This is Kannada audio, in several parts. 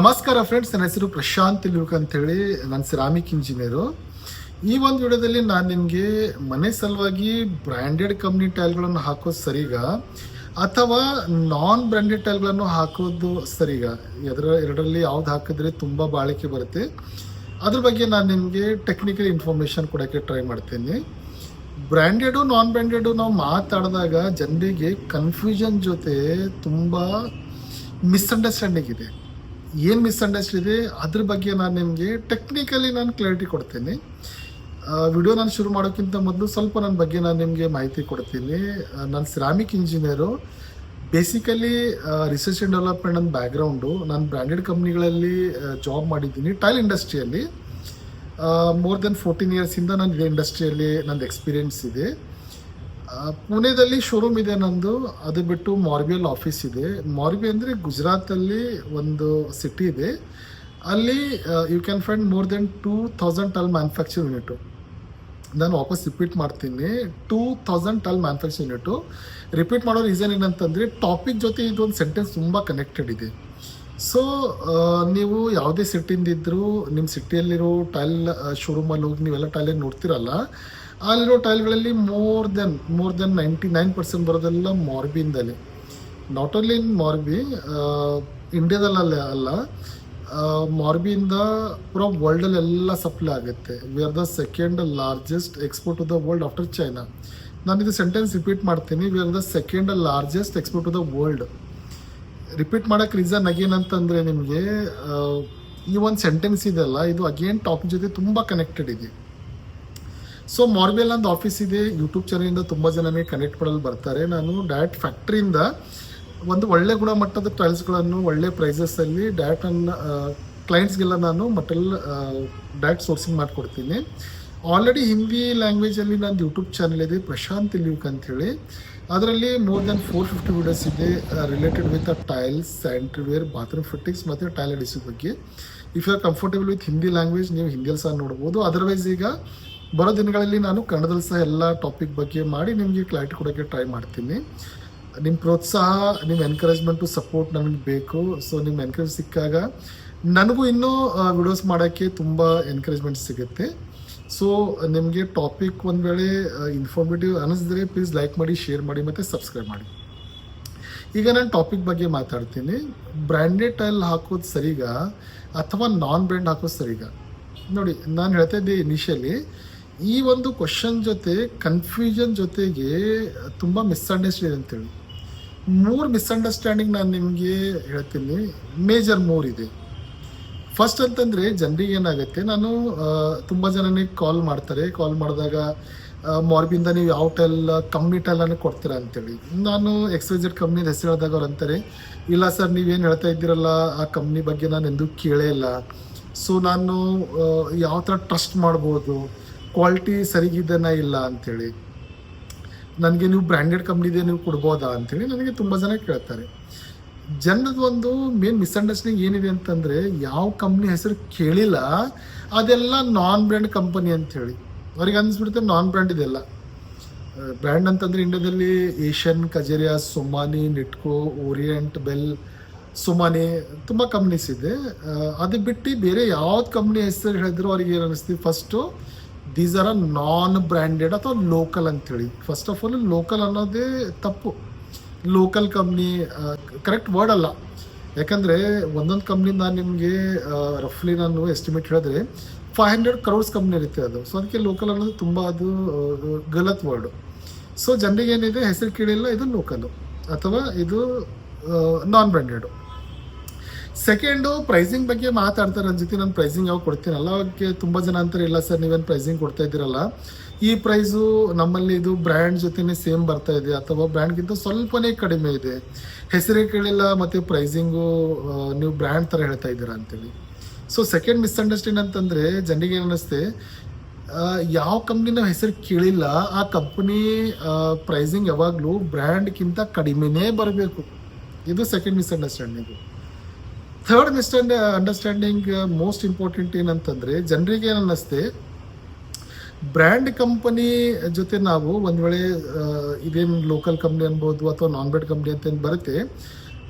ನಮಸ್ಕಾರ ಫ್ರೆಂಡ್ಸ್ ನನ್ನ ಹೆಸರು ಪ್ರಶಾಂತ್ ಲ್ಯೂಕ್ ಅಂತೇಳಿ ನಾನು ಸಿರಾಮಿಕ್ ಇಂಜಿನಿಯರು ಈ ಒಂದು ವಿಡಿಯೋದಲ್ಲಿ ನಾನು ನಿಮಗೆ ಮನೆ ಸಲುವಾಗಿ ಬ್ರ್ಯಾಂಡೆಡ್ ಕಂಪ್ನಿ ಟೈಲ್ಗಳನ್ನು ಹಾಕೋದು ಸರಿಗ ಅಥವಾ ನಾನ್ ಬ್ರ್ಯಾಂಡೆಡ್ ಟೈಲ್ಗಳನ್ನು ಹಾಕೋದು ಸರಿಗ? ಅದರ ಎರಡರಲ್ಲಿ ಯಾವ್ದು ಹಾಕಿದ್ರೆ ತುಂಬ ಬಾಳಿಕೆ ಬರುತ್ತೆ. ಅದ್ರ ಬಗ್ಗೆ ನಾನು ನಿಮಗೆ ಟೆಕ್ನಿಕಲ್ ಇನ್ಫಾರ್ಮೇಷನ್ ಕೊಡೋಕ್ಕೆ ಟ್ರೈ ಮಾಡ್ತೀನಿ. ಬ್ರ್ಯಾಂಡೆಡು ನಾನ್ ಬ್ರ್ಯಾಂಡೆಡು ನಾವು ಮಾತಾಡಿದಾಗ ಜನರಿಗೆ ಕನ್ಫ್ಯೂಷನ್ ಜೊತೆ ತುಂಬ ಮಿಸ್ಅಂಡರ್ಸ್ಟ್ಯಾಂಡಿಂಗ್ ಇದೆ. ಏನು ಮಿಸ್ಅಂಡರ್ಸ್ಟ್ಯಾಂಡ್ ಇದೆ, ಅದ್ರ ಬಗ್ಗೆ ನಾನು ನಿಮಗೆ ಟೆಕ್ನಿಕಲಿ ನಾನು ಕ್ಲಾರಿಟಿ ಕೊಡ್ತೀನಿ. ವಿಡಿಯೋ ನಾನು ಶುರು ಮಾಡೋಕ್ಕಿಂತ ಮೊದಲು ಸ್ವಲ್ಪ ನನ್ನ ಬಗ್ಗೆ ನಾನು ನಿಮಗೆ ಮಾಹಿತಿ ಕೊಡ್ತೀನಿ. ನಾನು ceramic engineer basically research and development ನನ್ನ ಬ್ಯಾಕ್ಗ್ರೌಂಡು ನಾನು ಬ್ರ್ಯಾಂಡೆಡ್ ಕಂಪ್ನಿಗಳಲ್ಲಿ ಜಾಬ್ ಮಾಡಿದ್ದೀನಿ ಟೈಲ್ ಇಂಡಸ್ಟ್ರಿಯಲ್ಲಿ ಮೋರ್ ದೆನ್ ಫೋರ್ಟೀನ್ ಇಯರ್ಸಿಂದ ನಾನು ಇದೇ ಇಂಡಸ್ಟ್ರಿಯಲ್ಲಿ ನಂದು ಎಕ್ಸ್ಪೀರಿಯನ್ಸ್ ಇದೆ. ಪುಣೆದಲ್ಲಿ ಶೋರೂಮ್ ಇದೆ ನಂದು. ಅದು ಬಿಟ್ಟು ಮಾರ್ಬಿಯಲ್ ಆಫೀಸ್ ಇದೆ. ಮಾರ್ಬಿ ಅಂದರೆ ಗುಜರಾತಲ್ಲಿ ಒಂದು ಸಿಟಿ ಇದೆ. ಅಲ್ಲಿ you can find more than two thousand tile manufacture unit ನಾನು ವಾಪಸ್ ರಿಪೀಟ್ ಮಾಡ್ತೀನಿ. Two thousand tile manufacture unit repeat ಮಾಡೋ ರೀಸನ್ ಏನಂತಂದರೆ ಟಾಪಿಕ್ ಜೊತೆ ಇದೊಂದು ಸೆಂಟೆನ್ಸ್ ತುಂಬ ಕನೆಕ್ಟೆಡ್ ಇದೆ. ಸೊ ನೀವು ಯಾವುದೇ ಸಿಟಿಯಿಂದಿದ್ದರೂ ನಿಮ್ಮ ಸಿಟಿಯಲ್ಲಿರೋ ಟೈಲ್ ಶೋರೂಮಲ್ಲಿ ಹೋಗಿ ನೀವೆಲ್ಲ ಟೈಲ್ ನೋಡ್ತಿರಲ್ಲ ಅಲ್ಲಿರೋ ಟೈಲ್ಗಳಲ್ಲಿ more than more than ninety nine percent ಬರೋದೆಲ್ಲ ಮಾರ್ಬಿಯಿಂದಲೇ ನಾಟ್ ಓನ್ಲಿ ಇನ್ ಮಾರ್ಬಿ ಇಂಡಿಯಾದಲ್ಲ ಅಲ್ಲ ಮಾರ್ಬಿಯಿಂದ ಪೂರಾ ವರ್ಲ್ಡಲ್ಲೆಲ್ಲ ಸಪ್ಲೈ ಆಗುತ್ತೆ. We are the second largest export to the world after China ನಾನು ಇದು ಸೆಂಟೆನ್ಸ್ ರಿಪೀಟ್ ಮಾಡ್ತೀನಿ. We are the second largest export to the world repeat ಮಾಡೋಕ್ಕೆ ರೀಸನ್ ಅಗೇನ್ ಅಂತಂದರೆ ನಿಮಗೆ ಈ ಒಂದು ಸೆಂಟೆನ್ಸ್ ಇದೆಲ್ಲ ಇದು ಅಗೇನ್ ಟಾಪಿಕ್ ಜೊತೆ ತುಂಬ ಕನೆಕ್ಟೆಡ್ ಇದೆ. ಸೊ ಮಾರ್ಬೆಲ್ ಅಂತ ಆಫೀಸ್ ಇದೆ. ಯೂಟ್ಯೂಬ್ ಚಾನಲಿಂದ ತುಂಬ ಜನನೇ ಕನೆಕ್ಟ್ ಮಾಡಲು ಬರ್ತಾರೆ. ನಾನು ಡೈರೆಕ್ಟ್ ಫ್ಯಾಕ್ಟ್ರಿಯಿಂದ ಒಂದು ಒಳ್ಳೆ ಗುಣಮಟ್ಟದ ಟೈಲ್ಸ್ಗಳನ್ನು ಒಳ್ಳೆ ಪ್ರೈಸಸಲ್ಲಿ ಡೈರೆಕ್ಟ್ ಕ್ಲೈಂಟ್ಸ್ ಕ್ಲೈಂಟ್ಸ್ಗೆಲ್ಲ ನಾನು ಮಟಲ್ ಡ್ಯಾಟ್ ಸೋರ್ಸಿಂಗ್ ಮಾಡಿಕೊಡ್ತೀನಿ. ಆಲ್ರೆಡಿ ಹಿಂದಿ ಲ್ಯಾಂಗ್ವೇಜಲ್ಲಿ ನಂದು ಯೂಟ್ಯೂಬ್ ಚಾನಲ್ ಇದೆ ಪ್ರಶಾಂತ್ ಇಲ್ಯೂಕ್ ಅಂತೇಳಿ ಅದರಲ್ಲಿ more than four fifty videos ಇದೆ related with tiles sanitaryware bathroom fittings ಮತ್ತು ಟೈಲ್ ಅಡಿಸೋ ಬಗ್ಗೆ. If you are comfortable with Hindi language ನೀವು ಹಿಂದಿಯಲ್ಲಿ ಸಹ ನೋಡ್ಬೋದು. ಅದರ್ವೈಸ್ ಈಗ ಬರೋ ದಿನಗಳಲ್ಲಿ ನಾನು ಕನ್ನಡದಲ್ಲಿ ಸಹ ಎಲ್ಲ ಟಾಪಿಕ್ ಬಗ್ಗೆ ಮಾಡಿ ನಿಮಗೆ ಕ್ಲಾರಿಟಿ ಕೊಡೋಕ್ಕೆ ಟ್ರೈ ಮಾಡ್ತೀನಿ. ನಿಮ್ಮ ಪ್ರೋತ್ಸಾಹ ನಿಮ್ಮ ಎನ್ಕರೇಜ್ಮೆಂಟು ಸಪೋರ್ಟ್ ನನಗೆ ಬೇಕು. ಸೊ ನಿಮ್ಮ ಎನ್ಕರೇಜ್ ಸಿಕ್ಕಾಗ ನನಗೂ ಇನ್ನೂ ವಿಡಿಯೋಸ್ ಮಾಡೋಕ್ಕೆ ತುಂಬ ಎನ್ಕರೇಜ್ಮೆಂಟ್ ಸಿಗುತ್ತೆ. ಸೊ ನಿಮಗೆ ಟಾಪಿಕ್ ಒಂದು ವೇಳೆ ಇನ್ಫಾರ್ಮೇಟಿವ್ ಅನ್ನಿಸಿದ್ರೆ ಪ್ಲೀಸ್ ಲೈಕ್ ಮಾಡಿ ಶೇರ್ ಮಾಡಿ ಮತ್ತು ಸಬ್ಸ್ಕ್ರೈಬ್ ಮಾಡಿ. ಈಗ ನಾನು ಟಾಪಿಕ್ ಬಗ್ಗೆ ಮಾತಾಡ್ತೀನಿ. ಬ್ರ್ಯಾಂಡೆಡ್ ಟೈಲ್ ಹಾಕೋದು ಸರಿಗ ಅಥವಾ ನಾನ್ ಬ್ರ್ಯಾಂಡ್ ಹಾಕೋದು ಸರಿಗ? ನೋಡಿ, ನಾನು ಹೇಳ್ತಾ ಇದ್ದೆ ಇನಿಷಿಯಲಿ ಈ ಒಂದು ಕ್ವಶನ್ ಜೊತೆ ಕನ್ಫ್ಯೂಷನ್ ಜೊತೆಗೆ ತುಂಬ ಮಿಸ್ಅಂಡರ್ಸ್ಟ್ಯಾಂಡ್ ಅಂತೇಳಿ. ಮೂರು ಮಿಸ್ಅಂಡರ್ಸ್ಟ್ಯಾಂಡಿಂಗ್ ನಾನು ನಿಮಗೆ ಹೇಳ್ತೀನಿ. ಮೇಜರ್ ಮೂರ್ ಇದೆ. ಫಸ್ಟ್ ಅಂತಂದರೆ ಜನರಿಗೆ ಏನಾಗುತ್ತೆ, ನಾನು ತುಂಬ ಜನನೇ ಕಾಲ್ ಮಾಡ್ತಾರೆ. ಕಾಲ್ ಮಾಡಿದಾಗ ಮಾರ್ಬಿಂದ ನೀವು ಯಾವ ಟೈಲ್ ಕಂಪ್ನಿ ಟೆಲ್ಲನ್ನು ಕೊಡ್ತೀರಾ ಅಂತೇಳಿ. ನಾನು ಎಕ್ಸ್ವೈಜೆಡ್ ಕಂಪ್ನಿ ಹೆಸರು ಹೇಳಿದಾಗ ಅವ್ರು ಅಂತಾರೆ ಇಲ್ಲ ಸರ್, ನೀವೇನು ಹೇಳ್ತಾ ಇದ್ದೀರಲ್ಲ, ಆ ಕಂಪ್ನಿ ಬಗ್ಗೆ ನಾನು ಎಂದೂ ಕೇಳೇ ಇಲ್ಲ. ಸೊ ನಾನು ಯಾವ ಥರ ಟ್ರಸ್ಟ್ ಮಾಡ್ಬೋದು? ಕ್ವಾಲಿಟಿ ಸರಿಗಿದನ ಇಲ್ಲ ಅಂಥೇಳಿ ನನಗೆ ನೀವು ಬ್ರ್ಯಾಂಡೆಡ್ ಕಂಪ್ನಿದೆ ನೀವು ಕೊಡ್ಬೋದಾ ಅಂತೇಳಿ ನನಗೆ ತುಂಬ ಜನ ಕೇಳ್ತಾರೆ. ಜನದ ಒಂದು ಮೇನ್ ಮಿಸ್ಅಂಡರ್ಸ್ಟ್ಯಾಂಡಿಂಗ್ ಏನಿದೆ ಅಂತಂದರೆ ಯಾವ ಕಂಪ್ನಿ ಹೆಸರು ಕೇಳಿಲ್ಲ, ಅದೆಲ್ಲ ನಾನ್ ಬ್ರ್ಯಾಂಡ್ ಕಂಪನಿ ಅಂಥೇಳಿ ಅವ್ರಿಗೆ ಅನ್ನಿಸ್ಬಿಡುತ್ತೆ ನಾನ್ ಬ್ರ್ಯಾಂಡ್ ಇದೆಲ್ಲ ಬ್ರ್ಯಾಂಡ್ ಅಂತಂದರೆ ಇಂಡಿಯಾದಲ್ಲಿ Asian, Kajaria, Somany, Nitco, Orient, Bell, Somany ತುಂಬ ಕಂಪ್ನೀಸ್ ಇದೆ. ಅದು ಬಿಟ್ಟು ಬೇರೆ ಯಾವ್ದು ಕಂಪ್ನಿ ಹೆಸರು ಹೇಳಿದ್ರು ಅವ್ರಿಗೆ ಏನು ಅನ್ನಿಸ್ತೀವಿ first these are uh non branded ಅಥವಾ ಲೋಕಲ್ ಅಂತೇಳಿ. ಫಸ್ಟ್ ಆಫ್ ಆಲ್ ಲೋಕಲ್ ಅನ್ನೋದೇ ತಪ್ಪು. ಲೋಕಲ್ ಕಂಪ್ನಿ ಕರೆಕ್ಟ್ ವರ್ಡ್ ಅಲ್ಲ. ಯಾಕಂದರೆ ಒಂದೊಂದು ಕಂಪ್ನಿ ನಾನು ನಿಮಗೆ ರಫ್ಲಿ ನಾನು ಎಸ್ಟಿಮೇಟ್ ಹೇಳಿದ್ರೆ ಫೈವ್ ಹಂಡ್ರೆಡ್ ಕ್ರೋರ್ಸ್ ಕಂಪ್ನಿ ಇರುತ್ತೆ ಅದು. ಸೊ ಅದಕ್ಕೆ ಲೋಕಲ್ ಅನ್ನೋದು ತುಂಬ ಅದು ಗಲತ್ ವರ್ಡು ಸೊ ಜನರಿಗೆ ಏನಿದೆ, ಹೆಸರು ಕೇಳಿಲ್ಲ, ಇದು ಲೋಕಲು ಅಥವಾ ಇದು ನಾನ್ ಬ್ರ್ಯಾಂಡೆಡು ಸೆಕೆಂಡು ಪ್ರೈಸಿಂಗ್ ಬಗ್ಗೆ ಮಾತಾಡ್ತಾರೆ ನನ್ನ ಜೊತೆ, ನಾನು ಪ್ರೈಸಿಂಗ್ ಯಾವಾಗ ಕೊಡ್ತೀನಲ್ಲ ಅವಾಗ ತುಂಬ ಜನ ಅಂತಾರೆ, ಇಲ್ಲ ಸರ್, ನೀವೇನು ಪ್ರೈಸಿಂಗ್ ಕೊಡ್ತಾ ಇದ್ದೀರಲ್ಲ? ಈ ಪ್ರೈಸು ನಮ್ಮಲ್ಲಿ ಇದು ಬ್ರ್ಯಾಂಡ್ ಜೊತೆನೆ ಸೇಮ್ ಬರ್ತಾ ಇದೆ, ಅಥವಾ ಬ್ರ್ಯಾಂಡ್ಗಿಂತ ಸ್ವಲ್ಪನೇ ಕಡಿಮೆ ಇದೆ. ಹೆಸರೇ ಕೇಳಿಲ್ಲ, ಮತ್ತು ಪ್ರೈಸಿಂಗು ನೀವು ಬ್ರ್ಯಾಂಡ್ ಥರ ಹೇಳ್ತಾ ಇದ್ದೀರಾ ಅಂತೇಳಿ. ಸೊ ಸೆಕೆಂಡ್ ಮಿಸ್ಅಂಡರ್ಸ್ಟ್ಯಾಂಡ್ ಅಂತಂದರೆ, ಜನರಿಗೆ ಅನ್ನಿಸ್ತೆ ಯಾವ ಕಂಪ್ನಿ ನಾವು ಹೆಸರು ಕೇಳಿಲ್ಲ, ಆ ಕಂಪ್ನಿ ಪ್ರೈಸಿಂಗ್ ಯಾವಾಗಲೂ ಬ್ರ್ಯಾಂಡ್ಗಿಂತ ಕಡಿಮೆನೇ ಬರಬೇಕು. ಇದು second misunderstanding third misunderstanding most important ಏನಂತಂದರೆ ಜನರಿಗೆ ಅನ್ನಿಸ್ತೆ ಬ್ರ್ಯಾಂಡ್ ಕಂಪನಿ ಜೊತೆ ನಾವು ಒಂದು ವೇಳೆ ಇದೇನು ಲೋಕಲ್ ಕಂಪ್ನಿ ಅನ್ಬೋದು ಅಥವಾ ನಾನ್ ಬ್ರ್ಯಾಂಡ್ ಕಂಪ್ನಿ ಅಂತ ಏನು ಬರುತ್ತೆ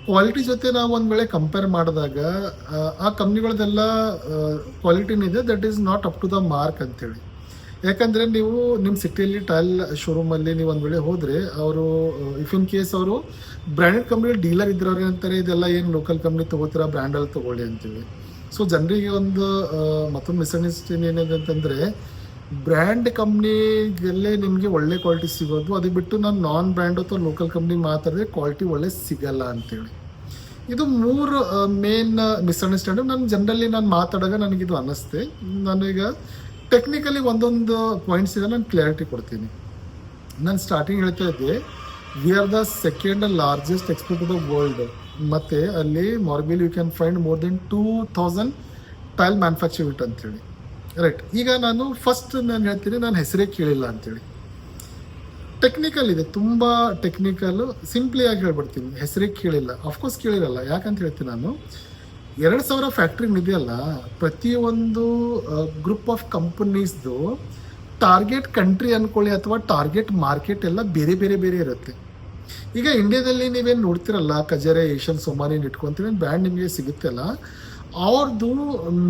ಕ್ವಾಲಿಟಿ ಜೊತೆ ನಾವು ಒಂದ್ ವೇಳೆ ಕಂಪೇರ್ ಮಾಡಿದಾಗ ಆ, ಆ ಕಂಪ್ನಿಗಳದೆಲ್ಲ ಕ್ವಾಲಿಟಿನಿದೆ that is not up to the mark ಅಂತೇಳಿ. ಯಾಕಂದ್ರೆ ನೀವು ನಿಮ್ಮ ಸಿಟಿಯಲ್ಲಿ ಟೈಲ್ ಶೋರೂಮಲ್ಲಿ ನೀವು ಒಂದ್ ವೇಳೆ ಹೋದ್ರೆ ಅವರು ಇಫ್ ಇನ್ ಕೇಸ್ ಅವರು ಬ್ರ್ಯಾಂಡೆಡ್ ಕಂಪ್ನಿ ಡೀಲರ್ ಇದ್ರವ್ರೆ ಅಂತಾರೆ, ಇದೆಲ್ಲ ಏನು ಲೋಕಲ್ ಕಂಪ್ನಿ ತಗೋತೀರಾ ಬ್ರ್ಯಾಂಡಲ್ಲಿ ತಗೊಳ್ಳಿ ಅಂತೀವಿ. ಸೊ ಜನರಿಗೆ ಒಂದು ಮತ್ತೊಂದು ಮಿಸ್ಅಂಡರ್ಸ್ಟ್ಯಾಂಡಿಂಗ್ ಏನಿದೆ ಅಂತಂದರೆ ಬ್ರ್ಯಾಂಡ್ ಕಂಪ್ನಿಗೆಲ್ಲೇ ನಿಮಗೆ ಒಳ್ಳೆ ಕ್ವಾಲಿಟಿ ಸಿಗೋದು. ಅದು ಬಿಟ್ಟು ನಾನು ನಾನ್ ಬ್ರ್ಯಾಂಡ್ ಅಥವಾ ಲೋಕಲ್ ಕಂಪ್ನಿ ಮಾತಾಡಿದ್ರೆ ಕ್ವಾಲಿಟಿ ಒಳ್ಳೆ ಸಿಗಲ್ಲ ಅಂತೇಳಿ. ಇದು ಮೂರು ಮೇನ್ ಮಿಸ್ಅಂಡರ್ಸ್ಟ್ಯಾಂಡಿಂಗ್ ನಾನು ಜನರಲಿ ನಾನು ಮಾತಾಡೋಕೆ ನನಗಿದು ಅನ್ನಿಸ್ತೆ ನಾನೀಗ ಟೆಕ್ನಿಕಲಿ ಒಂದೊಂದು ಪಾಯಿಂಟ್ಸ್ ಇದೆ, ನಾನು ಕ್ಲಾರಿಟಿ ಕೊಡ್ತೀನಿ. ನಾನು ಸ್ಟಾರ್ಟಿಂಗ್ ಹೇಳ್ತಾ ಇದ್ದೆ we are the second largest export the world ಮತ್ತೆ ಅಲ್ಲಿ ಮಾರ್ಬಿಲ್ you can find more than two thousand tile manufacture it ಅಂತೇಳಿ. ರೈಟ್ ಈಗ ನಾನು ಫಸ್ಟ್ ನಾನು ಹೇಳ್ತೀನಿ, ನಾನು ಹೆಸರೇ ಕೇಳಿಲ್ಲ ಅಂತೇಳಿ. ಟೆಕ್ನಿಕಲ್ ಇದೆ, ತುಂಬ ಟೆಕ್ನಿಕಲ್ ಸಿಂಪ್ಲಿಯಾಗಿ ಹೇಳ್ಬಿಡ್ತೀನಿ. ಹೆಸರೇ ಕೇಳಿಲ್ಲ. ಅಫ್ಕೋರ್ಸ್ ಕೇಳಿರಲ್ಲ. ಯಾಕಂತ ಹೇಳ್ತೀನಿ ನಾನು? ಎರಡು ಸಾವಿರ ಫ್ಯಾಕ್ಟ್ರಿ ಇದೆಯಲ್ಲ, ಪ್ರತಿಯೊಂದು ಗ್ರೂಪ್ ಆಫ್ ಕಂಪನೀಸ್ದು ಟಾರ್ಗೆಟ್ ಕಂಟ್ರಿ ಅನ್ಕೊಳ್ಳಿ ಅಥವಾ ಟಾರ್ಗೆಟ್ ಮಾರ್ಕೆಟ್ ಎಲ್ಲ ಬೇರೆ ಬೇರೆ ಬೇರೆ ಇರುತ್ತೆ. ಈಗ ಇಂಡಿಯಾದಲ್ಲಿ ನೀವೇನು ನೋಡ್ತಿರಲ್ಲ ಕಜರೆ ಏಷ್ಯನ್ ಸೋಮಾರಿ ಇಟ್ಕೊಂತೀವಿ ಬ್ರ್ಯಾಂಡ್ ನಿಮಗೆ ಸಿಗುತ್ತಲ್ಲ ಅವ್ರದ್ದು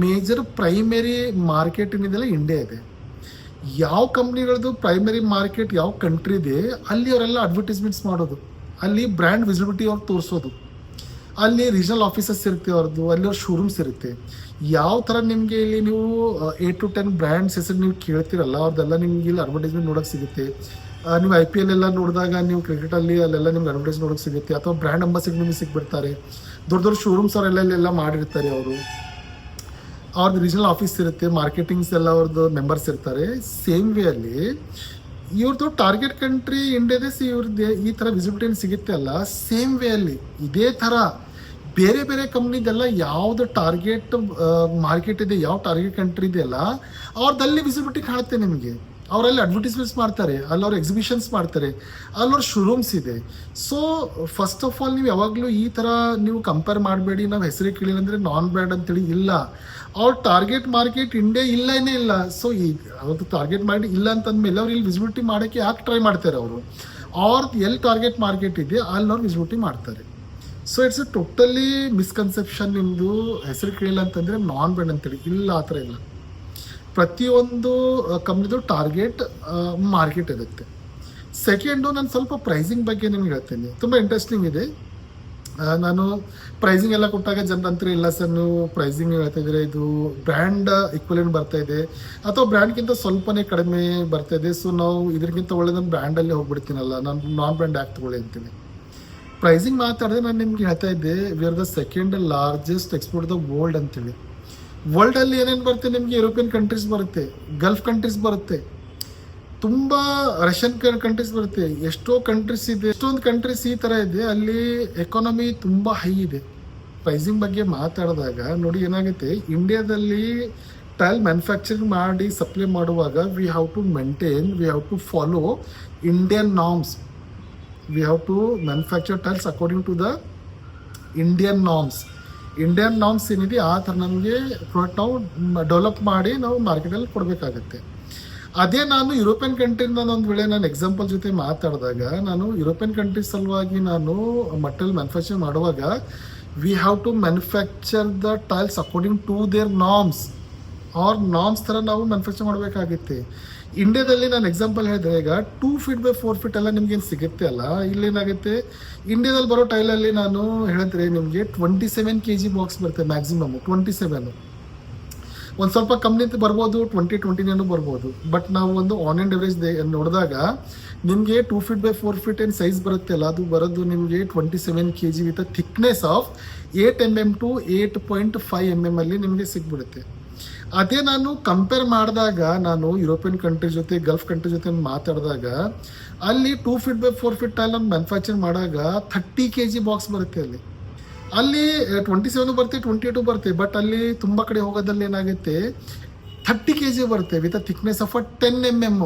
ಮೇಜರ್ ಪ್ರೈಮರಿ ಮಾರ್ಕೆಟ್ ಏನಿದೆಲ್ಲ ಇಂಡಿಯಾ ಇದೆ. ಯಾವ ಕಂಪ್ನಿಗಳದ್ದು ಪ್ರೈಮರಿ ಮಾರ್ಕೆಟ್ ಯಾವ ಕಂಟ್ರಿ ಇದೆ, ಅಲ್ಲಿ ಅವರೆಲ್ಲ ಅಡ್ವರ್ಟೈಸ್ಮೆಂಟ್ಸ್ ಮಾಡೋದು. ಅಲ್ಲಿ ಬ್ರ್ಯಾಂಡ್ ವಿಸಿಬಿಲಿಟಿ ಅವ್ರು ತೋರಿಸೋದು. ಅಲ್ಲಿ ರೀಜನಲ್ ಆಫೀಸಸ್ ಇರುತ್ತೆ ಅವ್ರದ್ದು ಅಲ್ಲಿ ಅವ್ರ ಶೋರೂಮ್ಸ್ ಇರುತ್ತೆ. ಯಾವ ಥರ ನಿಮಗೆ ಇಲ್ಲಿ ನೀವು ಏಟ್ ಟು ಟೆನ್ ಬ್ರ್ಯಾಂಡ್ಸ್ ಹೆಸರು ನೀವು ಕೇಳ್ತೀರಲ್ಲ ಅವ್ರದ್ದೆಲ್ಲ ನಿಮ್ಗೆ ಇಲ್ಲಿ ಅಡ್ವರ್ಟೈಸ್ಮೆಂಟ್ ನೋಡೋಕೆ ಸಿಗುತ್ತೆ. ನೀವು ಐ ಪಿ ಎಲ್ ಎಲ್ಲ ನೋಡಿದಾಗ ನೀವು ಕ್ರಿಕೆಟಲ್ಲಿ ಅಲ್ಲೆಲ್ಲ ನಿಮ್ಗೆ ಅಡ್ವರ್ಟೈಸ್ ನೋಡೋಕೆ ಸಿಗುತ್ತೆ, ಅಥವಾ ಬ್ರ್ಯಾಂಡ್ ಅಂಬಾಸಿಗೆ ನಿಮಗೆ ಸಿಗ್ಬಿಡ್ತಾರೆ. ದೊಡ್ಡ ದೊಡ್ಡ ಶೋರೂಮ್ಸ್ ಅವರೆಲ್ಲ ಮಾಡಿರ್ತಾರೆ ಅವರು. ಅವ್ರದ್ದು ರೀಜನಲ್ ಆಫೀಸ್ ಇರುತ್ತೆ ಮಾರ್ಕೆಟಿಂಗ್ಸ್ ಎಲ್ಲ ಅವ್ರದ್ದು ಮೆಂಬರ್ಸ್ ಇರ್ತಾರೆ. ಸೇಮ್ ವೇ ಅಲ್ಲಿ ಇವ್ರದ್ದು ಟಾರ್ಗೆಟ್ ಕಂಟ್ರಿ ಇಂಡಿಯಾದೇ ಇವ್ರದ್ದು ಈ ಥರ ವಿಸಿಬಿಲಿಟಿ ಸಿಗುತ್ತೆ ಅಲ್ಲ ಸೇಮ್ ವೇ ಅಲ್ಲಿ ಇದೇ ಥರ ಬೇರೆ ಬೇರೆ ಕಂಪ್ನಿದೆಲ್ಲ ಯಾವ್ದು ಟಾರ್ಗೆಟ್ ಮಾರ್ಕೆಟ್ ಇದೆ, ಯಾವ ಟಾರ್ಗೆಟ್ ಕಂಟ್ರಿ ಇದೆಯಲ್ಲ ಅವ್ರದ್ದಲ್ಲಿ ವಿಸಿಬಿಲಿಟಿ ಕಾಣುತ್ತೆ ನಿಮಗೆ. ಅವರಲ್ಲಿ ಅಡ್ವರ್ಟೈಸ್ಮೆಂಟ್ಸ್ ಮಾಡ್ತಾರೆ, ಅಲ್ಲಿ ಅವ್ರು ಎಕ್ಸಿಬಿಷನ್ಸ್ ಮಾಡ್ತಾರೆ, ಅಲ್ಲಿ ಅವ್ರ ಶೋರೂಮ್ಸ್ ಇದೆ. ಸೊ ಫಸ್ಟ್ ಆಫ್ ಆಲ್ ನೀವು ಯಾವಾಗಲೂ ಈ ಥರ ನೀವು ಕಂಪೇರ್ ಮಾಡಬೇಡಿ, ನಾವು ಹೆಸರು ಕೇಳಿಲ್ಲ ಅಂದರೆ ನಾನ್ ಬ್ರ್ಯಾಂಡ್ ಅಂತೇಳಿ ಇಲ್ಲ. ಅವ್ರ ಟಾರ್ಗೆಟ್ ಮಾರ್ಕೆಟ್ ಇಂಡಿಯಾ ಇಲ್ಲನೇ ಇಲ್ಲ. ಸೊ ಈಗ ಅವ್ರದ್ದು ಟಾರ್ಗೆಟ್ ಮಾಡಿ ಇಲ್ಲ ಅಂತಂದ್ಮೇಲೆ ಅವ್ರು ಇಲ್ಲಿ ವಿಸಿಬಿಲಿಟಿ ಮಾಡೋಕ್ಕೆ ಯಾಕೆ ಟ್ರೈ ಮಾಡ್ತಾರೆ ಅವರು? ಅವ್ರದ್ದು ಎಲ್ಲಿ ಟಾರ್ಗೆಟ್ ಮಾರ್ಕೆಟ್ ಇದೆ ಅಲ್ಲಿ ಅವ್ರು ವಿಸಿಬಿಲಿಟಿ ಮಾಡ್ತಾರೆ. So it's a totally misconception ನಿಮ್ಮದು ಹೆಸರು ಕೇಳಿಲ್ಲ ಅಂತಂದರೆ ನಾನ್ ಬ್ರ್ಯಾಂಡ್ ಅಂತೇಳಿ ಇಲ್ಲ, ಆ ಥರ ಇಲ್ಲ. ಪ್ರತಿಯೊಂದು ಕಂಪ್ನಿದು ಟಾರ್ಗೆಟ್ ಮಾರ್ಕೆಟ್ ಇರುತ್ತೆ. ಸೆಕೆಂಡು ನಾನು ಸ್ವಲ್ಪ ಪ್ರೈಸಿಂಗ್ ಬಗ್ಗೆ ನಿಮ್ಗೆ ಹೇಳ್ತೀನಿ. ತುಂಬ ಇಂಟ್ರೆಸ್ಟಿಂಗ್ ಇದೆ. ನಾನು ಪ್ರೈಸಿಂಗ್ ಎಲ್ಲ ಕೊಟ್ಟಾಗ ಜನರ ಅಂತರ ಇಲ್ಲ ಸರ್ ನೀವು ಪ್ರೈಸಿಂಗ್ ಹೇಳ್ತಾ ಇದ್ರೆ ಇದು ಬ್ರ್ಯಾಂಡ್ ಈಕ್ವಲೆಂಟ್ ಬರ್ತಾ ಇದೆ. ಅಥವಾ ಬ್ರ್ಯಾಂಡ್ಗಿಂತ ಸ್ವಲ್ಪನೇ ಕಡಿಮೆ ಬರ್ತಾ ಇದೆ. ಸೊ ನಾವು ಇದಕ್ಕಿಂತ ಒಳ್ಳೆ ಬ್ರ್ಯಾಂಡಲ್ಲೇ ಹೋಗ್ಬಿಡ್ತೀನಲ್ಲ. ನಾನು ನಾನ್ ಬ್ರ್ಯಾಂಡ್ ಯಾಕೆ ತಗೊಳ್ಳಿ ಅಂತೀನಿ. ಪ್ರೈಸಿಂಗ್ ಮಾತಾಡಿದ್ರೆ ನಾನು ನಿಮ್ಗೆ ಹೇಳ್ತಾ ಇದ್ದೆ we are the second largest export the world ಅಂತೇಳಿ. ವರ್ಲ್ಡಲ್ಲಿ ಏನೇನು ಬರುತ್ತೆ ನಿಮಗೆ? ಯುರೋಪಿಯನ್ ಕಂಟ್ರೀಸ್ ಬರುತ್ತೆ ಗಲ್ಫ್ ಕಂಟ್ರೀಸ್ ಬರುತ್ತೆ, ತುಂಬ ರಷ್ಯನ್ ಕಂಟ್ರೀಸ್ ಬರುತ್ತೆ. ಎಷ್ಟೋ ಕಂಟ್ರೀಸ್ ಇದೆ, ಎಷ್ಟೊಂದು ಕಂಟ್ರೀಸ್ ಈ ತರ ಇದೆ, ಅಲ್ಲಿ ಎಕಾನಮಿ ತುಂಬಾ ಹೈ ಇದೆ. ಪ್ರೈಸಿಂಗ್ ಬಗ್ಗೆ ಮಾತಾಡಿದಾಗ ನೋಡಿ ಏನಾಗುತ್ತೆ ಇಂಡಿಯಾದಲ್ಲಿ ಟೈಲ್ ಮ್ಯಾನುಫ್ಯಾಕ್ಚರಿಂಗ್ ಮಾಡಿ ಸಪ್ಲೈ ಮಾಡುವಾಗ we have to maintain we have to follow Indian norms we have to manufacture tiles according to the Indian norms Indian norms ಏನಿದೆ, ಆ ಥರ ನಮಗೆ ಪ್ರಾಡಕ್ಟ್ ನಾವು ಡೆವಲಪ್ ಮಾಡಿ ನಾವು ಮಾರ್ಕೆಟಲ್ಲಿ ಕೊಡಬೇಕಾಗತ್ತೆ. ಅದೇ ನಾನು ಯುರೋಪಿಯನ್ ಕಂಟ್ರಿಯಿಂದ ಒಂದು ವೇಳೆ ನಾನು ಎಕ್ಸಾಂಪಲ್ ಜೊತೆ ಮಾತಾಡಿದಾಗ, ನಾನು ಯುರೋಪಿಯನ್ ಕಂಟ್ರಿ ಸಲುವಾಗಿ ನಾನು ಮಟೀರಿಯಲ್ ಮ್ಯಾನುಫ್ಯಾಕ್ಚರ್ ಮಾಡುವಾಗ we have to manufacture the tiles according to their norms or norms ಥರ ನಾವು ಮ್ಯಾನುಫ್ಯಾಕ್ಚರ್ ಮಾಡಬೇಕಾಗುತ್ತೆ. ಇಂಡಿಯಾದಲ್ಲಿ ನಾನು ಎಕ್ಸಾಂಪಲ್ ಹೇಳಿದ್ರೆ, ಈಗ two feet by four feet ಎಲ್ಲ ನಿಮ್ಗೆ ಸಿಗುತ್ತೆ ಅಲ್ಲ? ಇಲ್ಲೇನಾಗುತ್ತೆ? ಇಂಡಿಯಾದಲ್ಲಿ ಬರೋ ಟೈಲಲ್ಲಿ ನಾನು ಹೇಳಿದ್ರೆ ನಿಮಗೆ twenty seven K G box ಬರುತ್ತೆ ಮ್ಯಾಕ್ಸಿಮಮ್ ಟ್ವೆಂಟಿ ಸೆವೆನ್ ಒಂದು ಸ್ವಲ್ಪ ಕಮ್ಮಿ ಬರ್ಬೋದು ಟ್ವೆಂಟಿ ಟ್ವೆಂಟಿನೇನು ಬರ್ಬೋದು. ಬಟ್ ನಾವು ಒಂದು ಆನ್ ಆ್ಯಂಡ್ ಎವರೇಜ್ ನೋಡಿದಾಗ, ನಿಮಗೆ two feet by four feet ಏನು ಸೈಜ್ ಬರುತ್ತೆ ಅಲ್ಲ? ಅದು ಬರೋದು ನಿಮಗೆ twenty seven K G with thickness of eight M M to eight point five M M ಅಲ್ಲಿ ನಿಮಗೆ ಸಿಗ್ಬಿಡುತ್ತೆ. ಅದೇ ನಾನು ಕಂಪೇರ್ ಮಾಡಿದಾಗ ನಾನು ಯುರೋಪಿಯನ್ ಕಂಟ್ರಿ ಜೊತೆ ಗಲ್ಫ್ ಕಂಟ್ರಿ ಜೊತೆ ಮಾತಾಡಿದಾಗ, ಅಲ್ಲಿ two feet by four feet tile ನಾನು ಮ್ಯಾನುಫ್ಯಾಕ್ಚರ್ ಮಾಡಾಗ ಥರ್ಟಿ ಕೆ ಜಿ ಬಾಕ್ಸ್ ಬರುತ್ತೆ ಅಲ್ಲಿ. ಅಲ್ಲಿ ಟ್ವೆಂಟಿ ಸೆವೆನ್ ಬರುತ್ತೆ ಟ್ವೆಂಟಿ ಟು ಬರುತ್ತೆ ಬಟ್ ಅಲ್ಲಿ ತುಂಬ ಕಡೆ ಹೋಗೋದಲ್ಲಿ ಏನಾಗುತ್ತೆ ಥರ್ಟಿ ಕೆ ಜಿ ಬರುತ್ತೆ with uh thickness of uh ten M M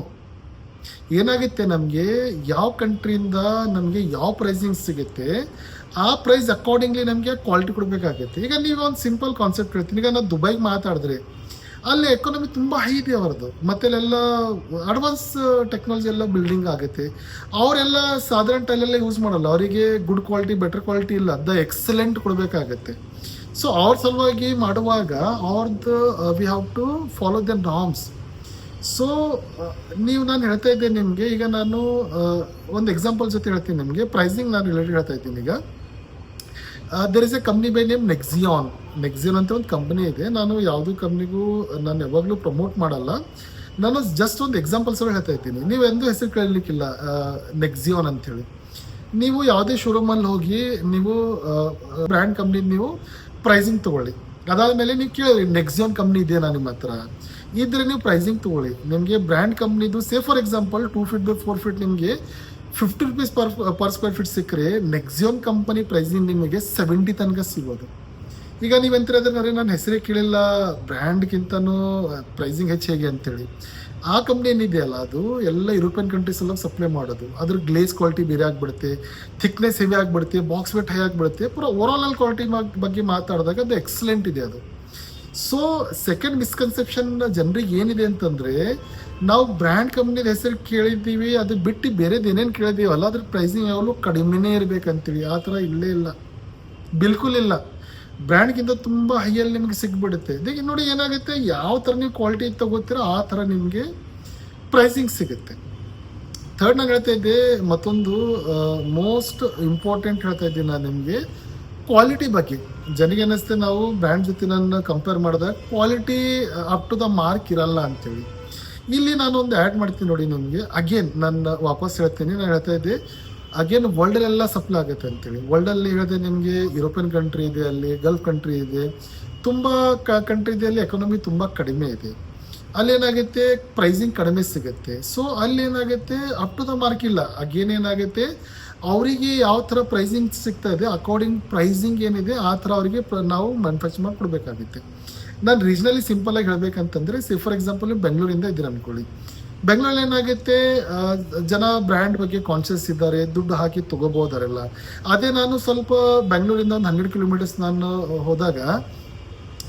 ಏನಾಗುತ್ತೆ ನಮಗೆ? ಯಾವ ಕಂಟ್ರಿಯಿಂದ ನಮಗೆ ಯಾವ ಪ್ರೈಸಿಂಗ್ ಸಿಗುತ್ತೆ? ಆ ಪ್ರೈಸ್ ಅಕಾರ್ಡಿಂಗ್ಲಿ ನಮಗೆ ಕ್ವಾಲಿಟಿ ಕೊಡಬೇಕಾಗುತ್ತೆ. ಈಗ ನೀವು ಒಂದು ಸಿಂಪಲ್ ಕಾನ್ಸೆಪ್ಟ್ ಹೇಳ್ತೀನಿ ಈಗ ನಾನು ದುಬೈಗೆ ಮಾತಾಡಿದ್ರೆ, ಅಲ್ಲಿ ಎಕಾನಮಿ ತುಂಬ ಹೈ ಇದೆ ಅವರದ್ದು. ಮತ್ತೆ ಅಲ್ಲೆಲ್ಲ ಅಡ್ವಾನ್ಸ್ ಟೆಕ್ನಾಲಜಿ ಎಲ್ಲ ಬಿಲ್ಡಿಂಗ್ ಆಗುತ್ತೆ. ಅವರೆಲ್ಲ ಸಾಧಾರಣ ಟೈಲೆಲ್ಲ ಯೂಸ್ ಮಾಡಲ್ಲ. ಅವರಿಗೆ ಗುಡ್ ಕ್ವಾಲಿಟಿ ಬೆಟರ್ ಕ್ವಾಲಿಟಿ ಇಲ್ಲ. ದ ಎಕ್ಸಲೆಂಟ್ ಕೊಡಬೇಕಾಗತ್ತೆ. ಸೊ ಅವ್ರ ಸಲುವಾಗಿ ಮಾಡುವಾಗ ಅವ್ರದ್ದು we have to follow the norms so ನೀವು ನಾನು ಹೇಳ್ತಾ ಇದ್ದೆ ನಿಮಗೆ, ಈಗ ನಾನು ಒಂದು ಎಕ್ಸಾಂಪಲ್ ಜೊತೆ ಹೇಳ್ತೀನಿ ನಿಮಗೆ. ಪ್ರೈಸಿಂಗ್ ನಾನು ರಿಲೇಟೆಡ್ ಹೇಳ್ತಾ ಇದ್ದೀನಿ ಈಗ. There is a company by name Nexion Nexion ಅಂತ ಒಂದು ಕಂಪ್ನಿ ಇದೆ. ನಾನು ಯಾವುದೂ ಕಂಪ್ನಿಗೂ ನಾನು ಯಾವಾಗಲೂ ಪ್ರಮೋಟ್ ಮಾಡಲ್ಲ. ನಾನು ಜಸ್ಟ್ ಒಂದು ಎಕ್ಸಾಂಪಲ್ಸ್ ಹೇಳ್ತಾ ಇದ್ದೀನಿ. ನೀವು ಎಂದೂ ಹೆಸರು ಕೇಳಲಿಕ್ಕಿಲ್ಲ ನೆಕ್ಸಿಯಾನ್ ಅಂತೇಳಿ ನೀವು ಯಾವುದೇ ಶೋರೂಮಲ್ಲಿ ಹೋಗಿ ನೀವು ಬ್ರ್ಯಾಂಡ್ ಕಂಪ್ನಿ ನೀವು ಪ್ರೈಸಿಂಗ್ ತಗೊಳ್ಳಿ. ಅದಾದಮೇಲೆ ನೀವು ಕೇಳಿ ನೆಕ್ಸಿಯಾನ್ ಕಂಪ್ನಿ ಇದೆಯಾ ನಿಮ್ಮ ಹತ್ರ ಇದ್ರೆ ನೀವು ಪ್ರೈಸಿಂಗ್ ತಗೊಳ್ಳಿ. ನಿಮಗೆ ಬ್ರ್ಯಾಂಡ್ ಕಂಪ್ನಿದು say for example two feet by four feet ನಿಮಗೆ fifty rupees per per square feet ಸಿಕ್ಕರೆ ನೆಕ್ಸಿಯೋನ್ ಕಂಪನಿ ಪ್ರೈಸಿಂಗ್ ನಿಮಗೆ ಸೆವೆಂಟಿ ತನಕ ಸಿಗೋದು. ಈಗ ನೀವು ನೀವೆಂತಿರೋದ್ರೆ ನಾನು ಹೆಸರೇ ಕೇಳಿಲ್ಲ. ಬ್ರ್ಯಾಂಡ್ಗಿಂತನೂ ಪ್ರೈಸಿಂಗ್ ಹೆಚ್ಚು ಹೇಗೆ ಅಂತೇಳಿ. ಆ ಕಂಪ್ನಿ ಏನಿದೆಯಲ್ಲ ಅದು ಎಲ್ಲ ಯುರೋಪಿಯನ್ ಕಂಟ್ರೀಸ್ ಎಲ್ಲ ಸಪ್ಲೈ ಮಾಡೋದು. ಅದ್ರ ಗ್ಲೇಸ್ ಕ್ವಾಲಿಟಿ ಬೇರೆ ಆಗಿಬಿಡುತ್ತೆ ಥಿಕ್ನೆಸ್ ಹೆವಿ ಆಗಿಬಿಡುತ್ತೆ ಬಾಕ್ಸ್ ವೆಟ್ ಹೈ ಆಗಿಬಿಡುತ್ತೆ, ಪೂರ ಓವರ್ ಆಲ್ ಕ್ವಾಲಿಟಿ ಬಗ್ಗೆ ಮಾತಾಡಿದಾಗ ಅದು ಎಕ್ಸಲೆಂಟ್ ಇದೆ ಅದು. ಸೊ ಸೆಕೆಂಡ್ ಮಿಸ್ಕನ್ಸೆಪ್ಷನ್ ಜನರಿಗೆ ಏನಿದೆ ಅಂತಂದ್ರೆ, ನಾವು ಬ್ರ್ಯಾಂಡ್ ಕಂಪ್ನಿದ ಹೆಸರು ಕೇಳಿದ್ದೀವಿ, ಅದು ಬಿಟ್ಟು ಬೇರೆದು ಏನೇನು ಕೇಳಿದೀವಲ್ಲ ಅದ್ರ ಪ್ರೈಸಿಂಗ್ ಯಾವಾಗಲೂ ಕಡಿಮೆನೇ ಇರಬೇಕಂತೀವಿ. ಆ ಥರ ಇಲ್ಲೇ ಇಲ್ಲ. ಬಿಲ್ಕುಲ್ ಇಲ್ಲ. ಬ್ರ್ಯಾಂಡ್ಗಿಂತ ತುಂಬ ಹೈಯಲ್ಲಿ ನಿಮಗೆ ಸಿಗ್ಬಿಡುತ್ತೆ. ಇದೀಗ ನೋಡಿ ಏನಾಗುತ್ತೆ, ಯಾವ ಥರ ನೀವು ಕ್ವಾಲಿಟಿ ತಗೋತೀರೋ ಆ ಥರ ನಿಮಗೆ ಪ್ರೈಸಿಂಗ್ ಸಿಗುತ್ತೆ. ಥರ್ಡ್ ನಾನು ಹೇಳ್ತಾ ಇದ್ದೆ, ಮತ್ತೊಂದು ಮೋಸ್ಟ್ ಇಂಪಾರ್ಟೆಂಟ್ ಹೇಳ್ತಾ ಇದ್ದೀನಿ ನಾನು ನಿಮಗೆ. ಕ್ವಾಲಿಟಿ ಬಗ್ಗೆ. ಜನಗೆ ಅನ್ನಿಸ್ತೇ ನಾವು ಬ್ರ್ಯಾಂಡ್ ಜೊತೆ ನನ್ನ ಕಂಪೇರ್ ಮಾಡಿದಾಗ quality up to the mark ಇರಲ್ಲ ಅಂತೇಳಿ. ಇಲ್ಲಿ ನಾನು ಒಂದು ಆ್ಯಡ್ ಮಾಡ್ತೀನಿ ನೋಡಿ ನನಗೆ ಅಗೇನ್ ನಾನು ವಾಪಸ್ ಹೇಳ್ತೀನಿ. ನಾನು ಹೇಳ್ತಾ ಇದ್ದೆ ಅಗೇನ್ ವರ್ಲ್ಡಲ್ಲೆಲ್ಲ ಸಪ್ಲೈ ಆಗುತ್ತೆ ಅಂತೇಳಿ. ವರ್ಲ್ಡಲ್ಲಿ ಹೇಳಿದೆ ನಿಮಗೆ ಯುರೋಪಿಯನ್ ಕಂಟ್ರಿ ಇದೆ ಅಲ್ಲಿ ಗಲ್ಫ್ ಕಂಟ್ರಿ ಇದೆ. ತುಂಬ ಕ ಕಂಟ್ರಿ ಇದೆ, ಅಲ್ಲಿ ಎಕಾನಮಿ ತುಂಬ ಕಡಿಮೆ ಇದೆ. ಅಲ್ಲಿ ಏನಾಗುತ್ತೆ? ಪ್ರೈಸಿಂಗ್ ಕಡಿಮೆ ಸಿಗುತ್ತೆ. ಸೊ ಅಲ್ಲಿ ಏನಾಗುತ್ತೆ? ಅಪ್ ಟು ದ ಮಾರ್ಕ್ ಇಲ್ಲ. ಅಗೇನ್ ಏನಾಗುತ್ತೆ? ಅವರಿಗೆ ಯಾವ ಥರ ಪ್ರೈಸಿಂಗ್ ಸಿಗ್ತಾ ಇದೆ ಅಕಾರ್ಡಿಂಗ್ ಪ್ರೈಸಿಂಗ್ ಏನಿದೆ, ಆ ಥರ ಅವರಿಗೆ ನಾವು ಮ್ಯಾನುಫ್ಯಾಕ್ಚರ್ ಮಾಡಿ ಕೊಡಬೇಕಾಗುತ್ತೆ. ನಾನು ರೀಜ್ನಲಿ ಸಿಂಪಲ್ ಆಗಿ ಹೇಳ್ಬೇಕಂತಂದ್ರೆ ಸಿ ಫಾರ್ ಎಕ್ಸಾಂಪಲ್ ನೀವು ಬೆಂಗಳೂರಿಂದ ಇದ್ದೀರ ಅನ್ಕೊಳ್ಳಿ. ಬೆಂಗಳೂರಲ್ಲಿ ಏನಾಗುತ್ತೆ ಜನ ಬ್ರ್ಯಾಂಡ್ ಬಗ್ಗೆ ಕಾನ್ಷಿಯಸ್ ಇದ್ದಾರೆ, ದುಡ್ಡು ಹಾಕಿ ತಗೋಬೋದಾರೆಲ್ಲ. ಅದೇ ನಾನು ಸ್ವಲ್ಪ ಬೆಂಗಳೂರಿಂದ ಒಂದು ಹನ್ನೆರಡು ಕಿಲೋಮೀಟರ್ಸ್ ನಾನು ಹೋದಾಗ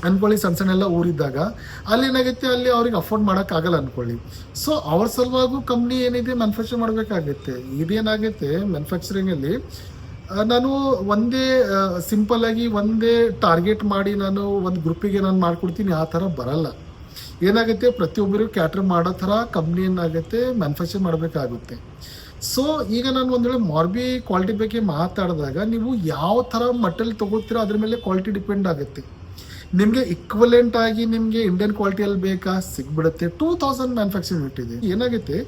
ಅನ್ಕೊಳ್ಳಿ, ಸಣ್ಣ ಸಣ್ಣ ಎಲ್ಲ ಊರಿದ್ದಾಗ, ಅಲ್ಲಿ ಏನಾಗುತ್ತೆ, ಅಲ್ಲಿ ಅವ್ರಿಗೆ ಅಫೋರ್ಡ್ ಮಾಡೋಕ್ಕಾಗಲ್ಲ ಅನ್ಕೊಳ್ಳಿ. ಸೊ ಅವ್ರ ಸಲುವಾಗೂ ಕಂಪ್ನಿ ಏನಿದೆ ಮ್ಯಾನುಫ್ಯಾಕ್ಚರ್ ಮಾಡಬೇಕಾಗುತ್ತೆ. ಇದೇನಾಗುತ್ತೆ ಮ್ಯಾನುಫ್ಯಾಕ್ಚರಿಂಗಲ್ಲಿ ನಾನು ಒಂದೇ ಸಿಂಪಲ್ ಆಗಿ ಒಂದೇ ಟಾರ್ಗೆಟ್ ಮಾಡಿ ನಾನು ಒಂದು ಗ್ರೂಪಿಗೆ ನಾನು ಮಾಡ್ಕೊಡ್ತೀನಿ, ಆ ಥರ ಬರಲ್ಲ. ಏನಾಗುತ್ತೆ, ಪ್ರತಿಯೊಬ್ಬರಿಗೂ ಕ್ಯಾಟ್ರ್ ಮಾಡೋ ಥರ ಕಂಪ್ನಿ ಏನಾಗುತ್ತೆ ಮ್ಯಾನುಫ್ಯಾಕ್ಚರ್ ಮಾಡಬೇಕಾಗುತ್ತೆ. ಸೊ ಈಗ ನಾನು ಒಂದು ವೇಳೆ ಮಾರ್ಬಿ ಕ್ವಾಲಿಟಿ ಬಗ್ಗೆ ಮಾತಾಡಿದಾಗ, ನೀವು ಯಾವ ಥರ ಮಟಲ್ ತಗೋತೀರೋ ಅದ್ರ ಮೇಲೆ ಕ್ವಾಲಿಟಿ ಡಿಪೆಂಡ್ ಆಗುತ್ತೆ. ನಿಮಗೆ ಇಕ್ವಲೆಂಟ್ ಆಗಿ ನಿಮಗೆ ಇಂಡಿಯನ್ ಕ್ವಾಲಿಟಿಯಲ್ಲಿ ಬೇಕಾ? ಸಿಗ್ಬಿಡುತ್ತೆ. ಟೂ ತೌಸಂಡ್ ಮ್ಯಾನುಫ್ಯಾಕ್ಚರಿಂಗ್ ಇದೆ. ಏನಾಗುತ್ತೆ?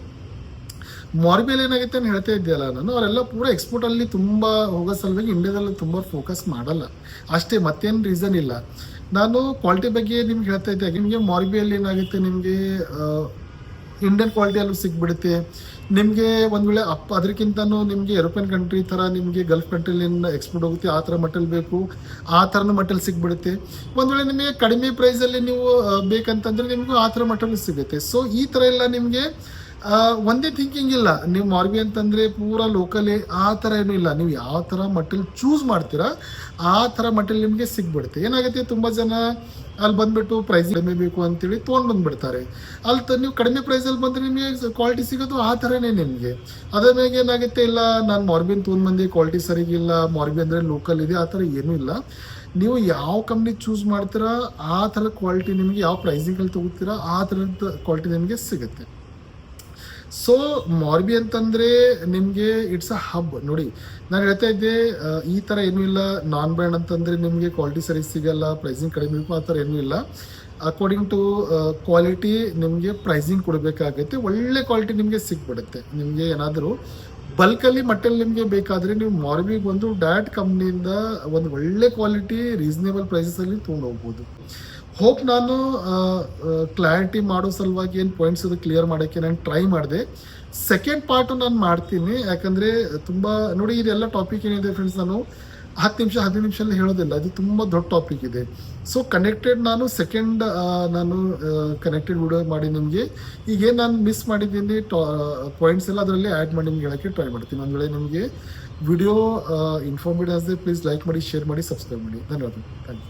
ಮಾರ್ಬಿಯಲ್ಲಿ ಏನಾಗುತ್ತೆ ಅಂತ ಹೇಳ್ತಾ ಇದೆಯಲ್ಲ ನಾನು. ಅವರೆಲ್ಲ ಪೂರ ಎಕ್ಸ್ಪೋರ್ಟ್ ಅಲ್ಲಿ ತುಂಬಾ ಹೋಗೋ ಸಲುವಾಗಿ ಇಂಡಿಯಾದಲ್ಲಿ ತುಂಬಾ ಫೋಕಸ್ ಮಾಡಲ್ಲ. ಅಷ್ಟೇ, ಮತ್ತೇನು ರೀಸನ್ ಇಲ್ಲ. ನಾನು ಕ್ವಾಲಿಟಿ ಬಗ್ಗೆ ನಿಮ್ಗೆ ಹೇಳ್ತಾ ಇದ್ದೆ. ನಿಮಗೆ ಮಾರ್ಬಿಯಲ್ಲಿ ಏನಾಗುತ್ತೆ? ನಿಮಗೆ ಇಂಡಿಯನ್ ಕ್ವಾಲಿಟಿಯಲ್ಲೂ ಸಿಗ್ಬಿಡುತ್ತೆ. ನಿಮಗೆ ಒಂದು ವೇಳೆ ಅಪ್ ಅದಕ್ಕಿಂತನೂ ನಿಮಗೆ ಯುರೋಪಿಯನ್ ಕಂಟ್ರಿ ಥರ ನಿಮಗೆ ಗಲ್ಫ್ ಕಂಟ್ರಿಲಿಂದ ಎಕ್ಸ್ಪೋರ್ಟ್ ಹೋಗುತ್ತೆ, ಆ ಥರ ಮಟಲ್ ಬೇಕು, ಆ ಥರನೂ ಮಟಲ್ ಸಿಗ್ಬಿಡುತ್ತೆ. ಒಂದು ವೇಳೆ ನಿಮಗೆ ಕಡಿಮೆ ಪ್ರೈಸಲ್ಲಿ ನೀವು ಬೇಕಂತಂದ್ರೆ ನಿಮಗೂ ಆ ಥರ ಮಟಲ್ ಸಿಗುತ್ತೆ. ಸೊ ಈ ಥರ ಎಲ್ಲ ನಿಮಗೆ ಒಂದೇ ಥಿಂಕಿಂಗ್ ಇಲ್ಲ. ನೀವು ಮಾರ್ಬಿ ಅಂತಂದ್ರೆ ಪೂರಾ ಲೋಕಲ್ ಆ ಥರ ಏನೂ ಇಲ್ಲ. ನೀವು ಯಾವ ಥರ ಮಟ್ಟಲ್ಲಿ ಚೂಸ್ ಮಾಡ್ತೀರಾ, ಆ ಥರ ಮಟ್ಟಲ್ಲಿ ನಿಮಗೆ ಸಿಗ್ಬಿಡುತ್ತೆ. ಏನಾಗುತ್ತೆ, ತುಂಬ ಜನ ಅಲ್ಲಿ ಬಂದ್ಬಿಟ್ಟು ಪ್ರೈಸ್ ಕಡಿಮೆ ಬೇಕು ಅಂತೇಳಿ ತೊಗೊಂಡು ಬಂದ್ಬಿಡ್ತಾರೆ. ಅಲ್ಲಿ ತ, ನೀವು ಕಡಿಮೆ ಪ್ರೈಸಲ್ಲಿ ಬಂದರೆ ನಿಮಗೆ ಕ್ವಾಲಿಟಿ ಸಿಗೋದು ಆ ಥರನೇ ನಿಮಗೆ. ಅದರ ಮೇಲೆ ಏನಾಗುತ್ತೆ, ಇಲ್ಲ ನಾನು ಮಾರ್ಬಿನ್ ತೊಗೊಂಡು ಬಂದು ಕ್ವಾಲಿಟಿ ಸರಿಗಿಲ್ಲ ಮಾರ್ಬಿ ಅಂದರೆ ಲೋಕಲ್ ಇದೆ, ಆ ಥರ ಏನೂ ಇಲ್ಲ. ನೀವು ಯಾವ ಕಂಪ್ನಿ ಚೂಸ್ ಮಾಡ್ತೀರಾ, ಆ ಥರ ಕ್ವಾಲಿಟಿ ನಿಮಗೆ, ಯಾವ ಪ್ರೈಸಿಂಗಲ್ಲಿ ತೊಗೋತೀರಾ, ಆ ಥರದ ಕ್ವಾಲಿಟಿ ನಿಮಗೆ ಸಿಗುತ್ತೆ. ಸೊ ಮಾರ್ಬಿ ಅಂತಂದ್ರೆ ನಿಮಗೆ ಇಟ್ಸ್ ಅ ಹಬ್ ನೋಡಿ, ನಾನು ಹೇಳ್ತಾ ಇದ್ದೆ ಈ ಥರ ಏನೂ ಇಲ್ಲ. ನಾನ್ ಬ್ರ್ಯಾಂಡ್ ಅಂತಂದ್ರೆ ನಿಮಗೆ ಕ್ವಾಲಿಟಿ ಸರಿ ಸಿಗಲ್ಲ ಪ್ರೈಸಿಂಗ್ ಕಡಿಮೆ ಆ ಥರ ಏನೂ ಇಲ್ಲ. ಅಕಾರ್ಡಿಂಗ್ ಟು ಕ್ವಾಲಿಟಿ ನಿಮಗೆ ಪ್ರೈಸಿಂಗ್ ಕೊಡಬೇಕಾಗುತ್ತೆ. ಒಳ್ಳೆ ಕ್ವಾಲಿಟಿ ನಿಮಗೆ ಸಿಕ್ಬಿಡುತ್ತೆ ನಿಮಗೆ ಏನಾದರೂ ಬಲ್ಕಲ್ಲಿ ಮಟ್ಟಲ್ಲಿ ನಿಮಗೆ ಬೇಕಾದರೆ ನೀವು ಮಾರ್ಬಿಗೆ ಬಂದು ಡ್ಯಾಟ್ ಕಂಪ್ನಿಯಿಂದ ಒಂದು ಒಳ್ಳೆ ಕ್ವಾಲಿಟಿ ರೀಸನೇಬಲ್ ಪ್ರೈಸಸಲ್ಲಿ ತೊಗೊಂಡು ಹೋಗ್ಬೋದು. ಹೋಪ್ ನಾನು ಕ್ಲಾರಿಟಿ ಮಾಡೋ ಸಲುವಾಗಿ ಏನು ಪಾಯಿಂಟ್ಸ್ ಇದು ಕ್ಲಿಯರ್ ಮಾಡೋಕ್ಕೆ ನಾನು ಟ್ರೈ ಮಾಡಿದೆ. ಸೆಕೆಂಡ್ ಪಾರ್ಟು ನಾನು ಮಾಡ್ತೀನಿ, ಯಾಕಂದರೆ ತುಂಬ, ನೋಡಿ ಇದೆಲ್ಲ ಟಾಪಿಕ್ ಏನಿದೆ ಫ್ರೆಂಡ್ಸ್ ನಾನು ಹತ್ತು ನಿಮಿಷ, ಹದಿನೈದು ನಿಮಿಷದಲ್ಲಿ ಹೇಳೋದಿಲ್ಲ ಇದು ತುಂಬ ದೊಡ್ಡ ಟಾಪಿಕ್ ಇದೆ. ಸೊ ಕನೆಕ್ಟೆಡ್ ನಾನು ಸೆಕೆಂಡ್ ನಾನು ಕನೆಕ್ಟೆಡ್ ವಿಡಿಯೋ ಮಾಡಿ ನಿಮಗೆ. ಈಗೇನು ನಾನು ಮಿಸ್ ಮಾಡಿದ್ದೀನಿ ಟಾ ಪಾಯಿಂಟ್ಸ್ ಎಲ್ಲ ಅದರಲ್ಲಿ ಆ್ಯಡ್ ಮಾಡಿ ನಿಮ್ಗೆ ಹೇಳೋಕ್ಕೆ ಟ್ರೈ ಮಾಡ್ತೀನಿ. ಒಂದು ವೇಳೆ ನಿಮಗೆ video informative as please like ಮಾಡಿ ಶೇರ್ ಮಾಡಿ ಸಬ್ಸ್ಕ್ರೈಬ್ ಮಾಡಿ. ಧನ್ಯವಾದ ಥ್ಯಾಂಕ್ ಯು